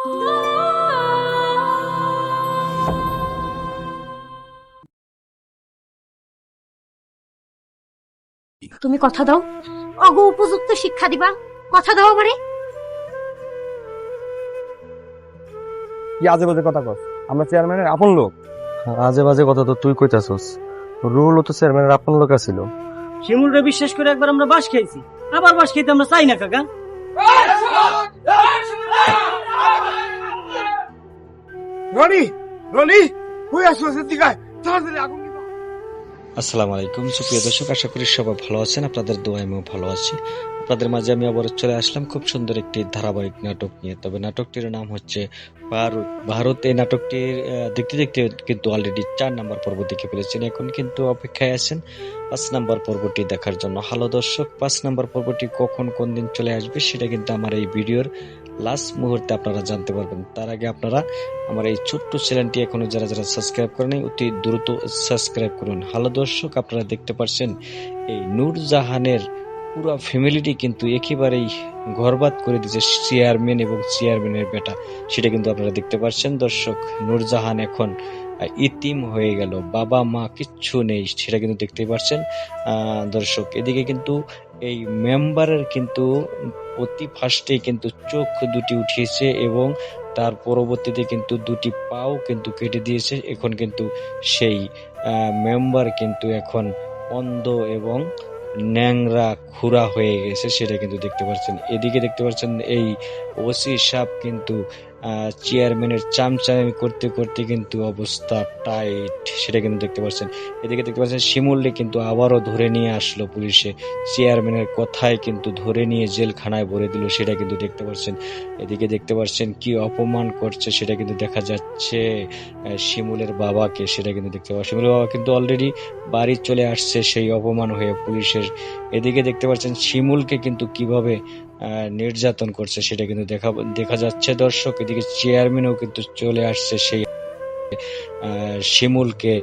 তুমি কথা দাও। অগ উপযুক্ত শিক্ষা দিবা। কথা দাও আমারে। কি আজে বাজে কথা কস? আমরা চেয়ারম্যানের আপন লোক। আজে বাজে কথা তো তুই কইতাছস। রুহুলও তো চেয়ারম্যানের আপন লোক ছিল শিমুলরে বিশ্বাস করে একবার আমরা বাস খাইছি। আবার বাস খাইতে আমরা চাই না কাকা। रनी रनी আসসালামু আলাইকুম। সুপ্রিয় দর্শক, আশা করি সবাই ভালো আছেন। আপনাদের দোয়া আমিও ভালো আছি। আপনাদের মাঝে আমি আবার চলে আসলাম খুব সুন্দর একটি ধারাবাহিক নাটক নিয়ে। তবে নাটকটির নাম হচ্ছে ভারত ভারত এই নাটকটির দেখতে দেখতে কিন্তু অলরেডি চার নাম্বার পর্ব দেখে ফেলেছেন। এখন কিন্তু অপেক্ষায় আছেন পাঁচ নাম্বার পর্বটি দেখার জন্য। হ্যালো দর্শক, পাঁচ নাম্বার পর্বটি কখন, কোন দিন চলে আসবে সেটা কিন্তু আমার এই ভিডিওর লাস্ট মুহূর্তে আপনারা জানতে পারবেন। তার আগে আপনারা আমার এই ছোট্ট চ্যানেলটি এখনও যারা যারা সাবস্ক্রাইব করেন অতি দ্রুত সাবস্ক্রাইব করুন। হ্যালো দর্শক আপনারা দেখতে পাচ্ছেন এই নূরজাহানের পুরো ফ্যামিলিটি কিন্তু একেবারেই ঘরবাদ করে দিয়েছে চেয়ারম্যান এবং চেয়ারম্যানের বেটা। সেটা কিন্তু আপনারা দেখতে পাচ্ছেন দর্শক নূরজাহান এখন ইতিম হয়ে গেল। বাবা, মা কিচ্ছু নেই, সেটা কিন্তু দেখতে পাচ্ছেন দর্শক, এদিকে কিন্তু এই মেম্বারের কিন্তু অতি ফার্স্টে কিন্তু চোখ দুটি উঠিয়েছে এবং তার পরবর্তীতে কিন্তু দুটি পাও কিন্তু কেটে দিয়েছে। এখন কিন্তু সেই মেম্বার কিন্তু এখন অন্ধ এবং ন্যাংরা, খুরা হয়ে গেছে, সেটা কিন্তু দেখতে পাচ্ছেন। এদিকে দেখতে পাচ্ছেন এই ওসি সাপ কিন্তু চেয়ারম্যানের চামচামি করতে করতে কিন্তু অবস্থা টাইট সেটা কিন্তু দেখতে পাচ্ছেন। এদিকে দেখতে পাচ্ছেন শিমুলকে কিন্তু আবারও ধরে নিয়ে আসলো পুলিশে। চেয়ারম্যানের কথায় কিন্তু ধরে নিয়ে জেলখানায় ভরে দিল, সেটা কিন্তু দেখতে পাচ্ছেন। এদিকে দেখতে পাচ্ছেন কি অপমান করছে, সেটা কিন্তু দেখা যাচ্ছে শিমুলের বাবাকে, সেটা কিন্তু দেখতে পাচ্ছি শিমুলের বাবা কিন্তু অলরেডি বাড়ি চলে আসছে সেই অপমান হয়ে পুলিশের। এদিকে দেখতে পাচ্ছেন শিমুলকে কিন্তু কীভাবে নির্যাতন করছে, সেটা কিন্তু দেখা দেখা যাচ্ছে দর্শক। এদিকে চেয়ারম্যানও কিন্তু চলে আসছে সেই শিমুলকে।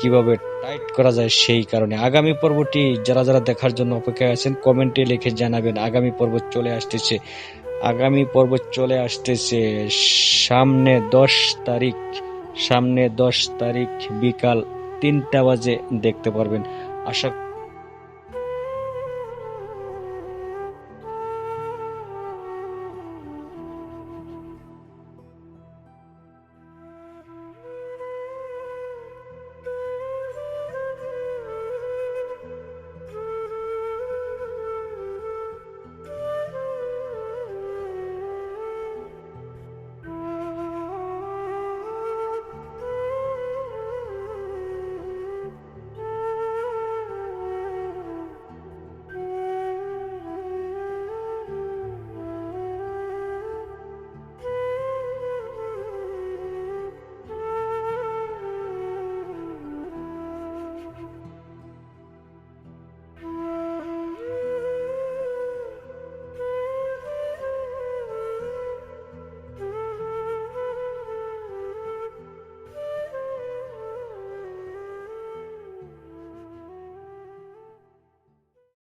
কীভাবে টাইট করা যায় সেই কারণে। আগামী পর্বটি যারা যারা দেখার জন্য অপেক্ষায় আছেন কমেন্টে লিখে জানাবেন। আগামী পর্ব চলে আসতেছে। আগামী পর্ব চলে আসতেছে সামনে দশ তারিখ। সামনে দশ তারিখ বিকাল তিনটা বাজে দেখতে পারবেন। আশা